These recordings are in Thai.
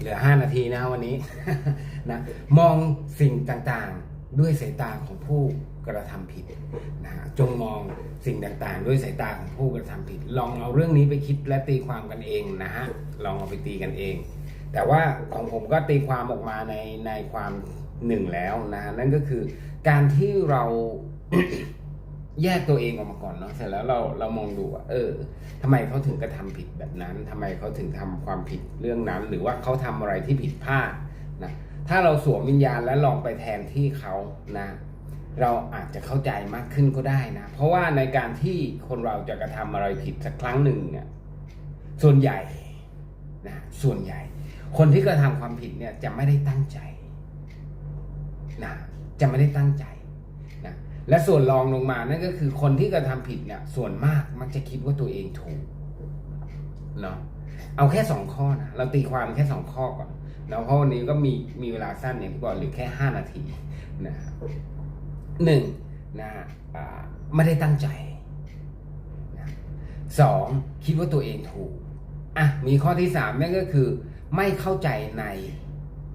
เหลือ 5 นาทีนะวันนี้นะมองสิ่งต่างๆด้วยสายตาของผู้กระทำผิดนะจงมองสิ่งต่างๆ ด้วยสายตาของผู้กระทำผิด ลองเอาเรื่องนี้ไปคิดและตีความกันเองนะฮะลองเอาไปตีกันเอง แต่ว่าของผมก็ตีความออกมาในในความหนึ่งแล้วนะนั่นก็คือการที่เรา แยกตัวเองออกมาก่อนเนาะเสร็จแล้วเราเรามองดูว่าเออทำไมเขาถึงกระทำผิดแบบนั้นทำไมเขาถึงทำความผิดเรื่องนั้น หรือว่าเขาทำอะไรที่ผิดพลาดนะถ้าเราสวมวิญญาณและลองไปแทนที่เขานะ เราอาจจะเข้าใจมากขึ้นก็ได้นะ เพราะว่าในการที่คนเราจะกระทำอะไรผิดสักครั้งหนึ่งเนี่ยส่วนใหญ่นะส่วนใหญ่ คนที่กระทำความผิดเนี่ยจะไม่ได้ตั้งใจนะจะไม่ได้ตั้งใจ และส่วนรองลงมานั่นก็คือคนที่กระทำผิดเนี่ยส่วนมากมักจะคิดว่าตัวเองถูกเนาะเอาแค่สองข้อนะเราตีความแค่สองข้อก่อนเนาะเพราะวันนี้ก็มีมีเวลาสั้นอย่างที่บอกหรือแค่ห้านาทีนะครับหนึ่งนะอ่าไม่ได้ตั้งใจนะสองคิดว่าตัวเองถูกอะมีข้อที่สามนั่นก็คือ ไม่เข้าใจใน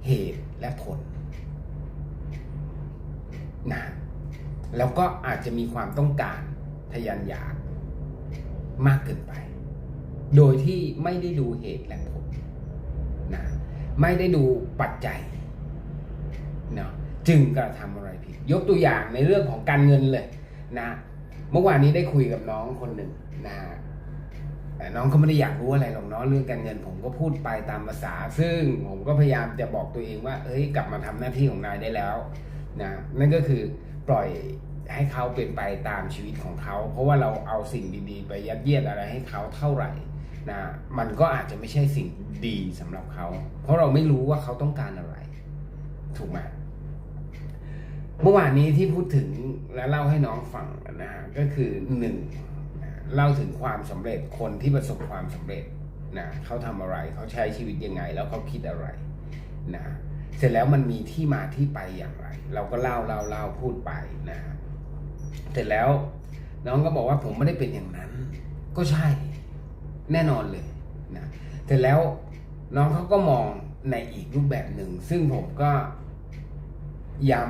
เหตุและผลนะ แล้วก็อาจจะมีความต้องการทยานอยากมากเกินไป โดยที่ไม่ได้ดูเหตุและผลนะไม่ได้ดูปัจจัยเนาะจึงกระทำอะไรผิด ยกตัวอย่างในเรื่องของการเงินเลยนะเมื่อวานนี้ได้คุยกับน้องคนหนึ่งนะน้องเขาไม่ได้อยากรู้อะไรหรอกเนาะเรื่องการเงินผมก็พูดไปตามภาษา ซึ่งผมก็พยายามจะบอกตัวเองว่าเฮ้ยกลับมาทำหน้าที่ของนายได้แล้วนะนั่นก็คือ ปล่อยให้เขาเป็นไปตามชีวิตของเขา เพราะว่าเราเอาสิ่งดีๆ ไปยัดเยียดอะไรให้เขาเท่าไหร่นะมันก็อาจจะไม่ใช่สิ่งดีสำหรับเขา เพราะเราไม่รู้ว่าเขาต้องการอะไร ถูกไหมเมื่อวานนี้ที่พูดถึงและเล่าให้น้องฟังนะฮะก็คือหนึ่งเล่าถึงความสำเร็จคนที่ประสบความสำเร็จนะเขาทำอะไรเขาใช้ชีวิตยังไง แล้วเขาคิดอะไรนะ เสร็จแล้วมันมีที่มาที่ไปอย่างไร เราก็เล่าเล่าเล่าพูดไปนะเสร็จแล้วน้องก็บอกว่าผมไม่ได้เป็นอย่างนั้น ก็ใช่แน่นอนเลยนะเสร็จแล้วน้องเขาก็มองในอีกรูปแบบหนึ่ง ซึ่งผมก็ย้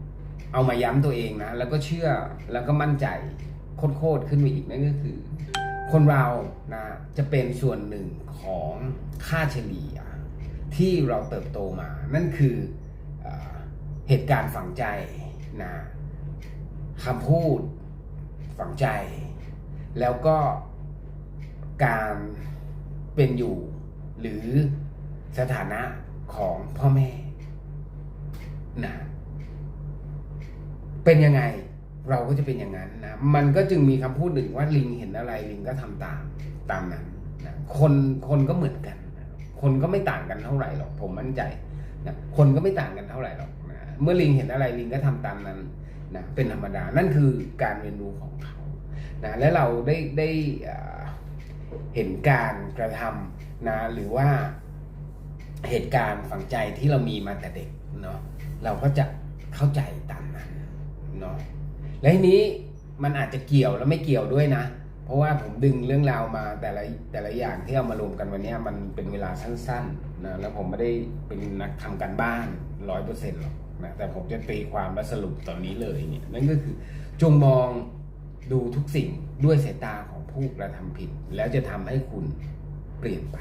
ำเอามาย้ำตัวเองนะ แล้วก็เชื่อแล้วก็มั่นใจโคตรขึ้นไปอีกนั่นก็คือ คนเรานะจะเป็นส่วนหนึ่งของค่าเฉลี่ย ที่เราเติบโตมา นั่นคือเอเหตุการณ์ฝังใจนะคำพูดฝังใจ แล้วก็การเป็นอยู่หรือสถานะของพ่อแม่นะเป็นยังไงเราก็จะเป็นอย่างนั้นนะ มันก็จึงมีคำพูดหนึ่งว่าลิงเห็นอะไรลิงก็ทำตามตามนั้นนะคนคนก็เหมือนกัน คนก็ไม่ต่างกันเท่าไหร่หรอกผมมั่นใจนะคนก็ไม่ต่างกันเท่าไหร่หรอกนะเมื่อลิงเห็นอะไรลิงก็ทำตามนั้นนะเป็นธรรมดานั่นคือการเรียนรู้ของเขานะและเราได้ได้เห็นการกระทำนะหรือว่าเหตุการณ์ฝังใจที่เรามีมาแต่เด็กเนาะเราก็จะเข้าใจตามนั้นเนาะและทีนี้มันอาจจะเกี่ยวแล้วไม่เกี่ยวด้วยนะ เพราะว่าผมดึงเรื่องราวมาแต่ละแต่ละอย่างที่เอามารวมกันวันนี้มันเป็นเวลาสั้นๆนะแล้วผมไม่ได้เป็นนักทำการบ้านร้อยเปอร์เซ็นต์หรอกนะแต่ผมจะตีความและสรุปตอนนี้เลยเนี่ยนั่นก็คือจงมองดูทุกสิ่งด้วยสายตาของผู้กระทำผิด แล้วจะทำให้คุณเปลี่ยนไป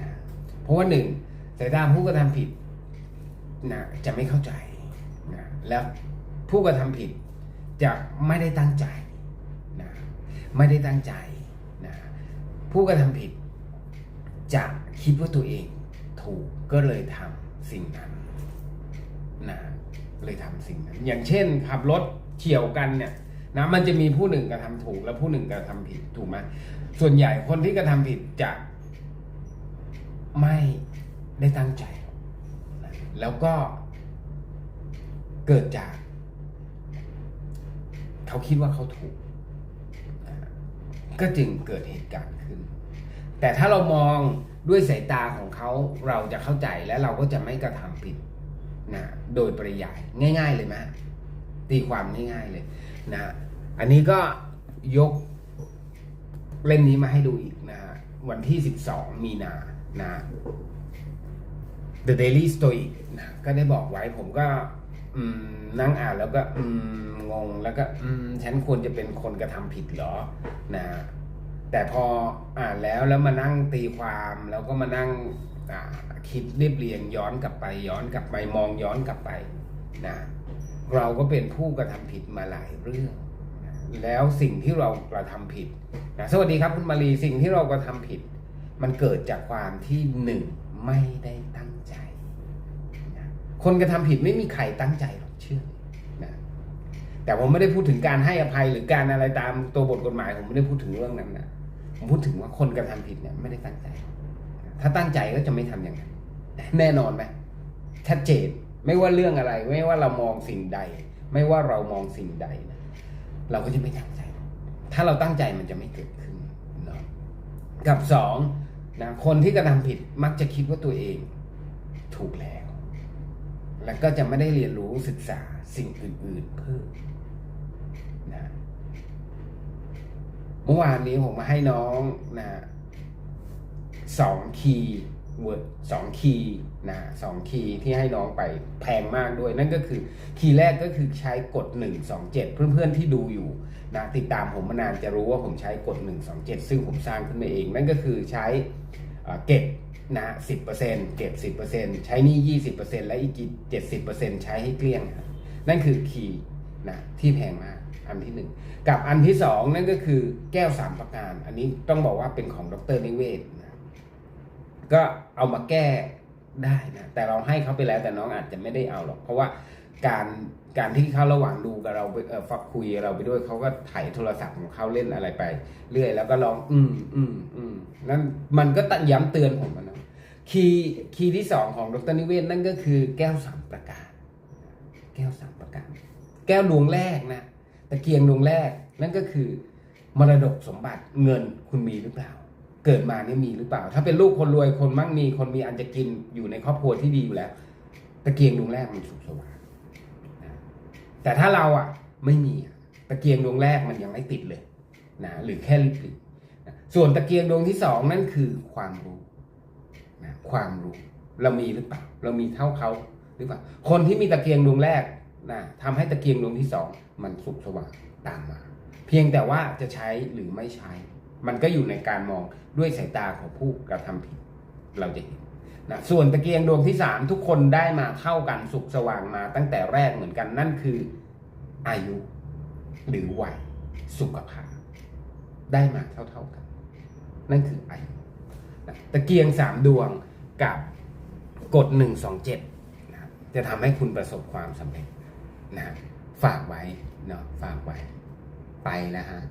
นะเพราะว่าหนึ่งสายตาผู้กระทำผิดนะจะไม่เข้าใจนะแล้วผู้กระทำผิดจะไม่ได้ตั้งใจ ไม่ได้ตั้งใจนะผู้กระทำผิดจะคิดว่าตัวเองถูกก็เลยทำสิ่งนั้นนะเลยทำสิ่งนั้น อย่างเช่นขับรถเฉี่ยวกันเนี่ยนะมันจะมีผู้หนึ่งกระทำถูกและผู้หนึ่งกระทำผิดถูกไหมส่วนใหญ่คนที่กระทำผิดจะไม่ได้ตั้งใจ แล้วก็เกิดจาก เขาคิดว่าเขาถูก ก็จึงเกิดเหตุการณ์ขึ้น แต่ถ้าเรามองด้วยสายตาของเขาเราจะเข้าใจและเราก็จะไม่กระทำผิดนะโดยปริยายง่าย ๆ เลยไหมตีความง่ายๆเลยนะอันนี้ก็ยกเล่มนี้มาให้ดูอีกนะฮะวันที่ 12 มีนานะ The Daily Stoic นะก็ได้บอกไว้ผมก็ นั่งอ่านแล้วก็อืมงงแล้วก็อืมฉันควรจะเป็นคนกระทำผิดเหรอนะแต่พออ่านแล้วแล้วมานั่งตีความแล้วก็มานั่งคิดเรียบเรียงย้อนกลับไป ย้อนกลับไปมองย้อนกลับไปนะเราก็เป็นผู้กระทำผิดมาหลายเรื่อง แล้วสิ่งที่เรากระทำผิดนะสวัสดีครับคุณมารีสิ่งที่เรากระทำผิด มันเกิดจากความที่หนึ่งไม่ได้ตั้งใจ คนกระทำผิดไม่มีใครตั้งใจหรอกเชื่อนะแต่ผมไม่ได้พูดถึงการให้อภัยหรือการอะไรตามตัวบทกฎหมาย ผมไม่ได้พูดถึงเรื่องนั้นนะผมพูดถึงว่าคนกระทำผิดเนี่ยไม่ได้ตั้งใจ ถ้าตั้งใจก็จะไม่ทำอย่างนั้นแน่นอนไหมชัดเจนไม่ว่าเรื่องอะไร ไม่ว่าเรามองสิ่งใด ไม่ว่าเรามองสิ่งใดนะเราก็จะไม่ตั้งใจ ถ้าเราตั้งใจมันจะไม่เกิดขึ้นเนาะกับสองนะคนที่กระทำผิดมักจะคิดว่าตัวเองถูกแล้ว แล้วก็จะไม่ได้เรียนรู้ศึกษาสิ่งอื่นๆเพิ่มนะเมื่อวานนี้ผมมาให้น้องนะสองคีย์เวิร์ดสองคีย์นะสองคีย์ที่ให้น้องไปแพงมากด้วย นั่นก็คือคีย์แรกก็คือใช้กฎ1 2 7 เพื่อนๆที่ดูอยู่นะติดตามผมมานานจะรู้ว่าผมใช้กฎ1 2 7 ซึ่งผมสร้างขึ้นมาเอง นั่นก็คือใช้เก็บ ณสิบเปอ่อเซ็นเก็บนะ10%เก็บ10%ใช้นี้20%และอีก70%ใช้ให้เกลี้ยง นั่นคือคีย์นะที่แพงมากอันที่หนึ่งกับอันที่สองนั่นก็คือแก้วสามประการ อันนี้ต้องบอกว่าเป็นของดรนิเวศนะก็เอามาแก้ได้นะแต่เราให้เขาไปแล้วแต่น้องอาจจะไม่ได้เอาหรอก เพราะว่าการการที่เขาระหว่างดูกับเราเออฟักคุยเราไปด้วยเขาก็ถ่ายโทรศัพท์ของเขาเล่นอะไรไป เรื่อย แล้วก็ร้อง อืมอืมอืมนั่นมันก็ตั้งย้ำเตือนผมนะ คีย์คีย์ที่สองของดรนิเวศนั่นก็คือแก้วสามประการ แก้วสามประการ แก้วดวงแรกนะตะเกียงดวงแรกนั่นก็คือ มรดกสมบัติเงินคุณมีหรือเปล่า เกิดมาเนี่ยมีหรือเปล่า ถ้าเป็นลูกคนรวยคนมั่งมีคนมีอันจะกินอยู่ในครอบครัวที่ดีอยู่แล้ว ตะเกียงดวงแรกมันสุขสว่างแต่ถ้าเราอะไม่มีอะตะเกียงดวงแรกมันยังไม่ติดเลยนะหรือแค่ลิบๆนะส่วนตะเกียงดวงที่สองนั่นคือความรู้ นะความรู้เรามีหรือเปล่าเรามีเท่าเขาหรือเปล่าคนที่มีตะเกียงดวงแรกนะทำให้ตะเกียงดวงที่สองมันสุกสว่างตามมา เพียงแต่ว่าจะใช้หรือไม่ใช้ มันก็อยู่ในการมองด้วยสายตาของผู้กระทำผิด เราจะเห็นนะส่วนตะเกียงดวงที่สามทุกคนได้มาเท่ากันสุกสว่างมา ตั้งแต่แรกเหมือนกันนั่นคืออายุหรือวัยสุขภาพได้มาเท่าๆกัน นั่นคืออายุ ตะเกียงสามดวงกับกฎหนึ่งสองเจ็ดนะจะทำให้คุณประสบความสำเร็จนะฝากไว้เนาะฝากไว้ไปแล้วฮะ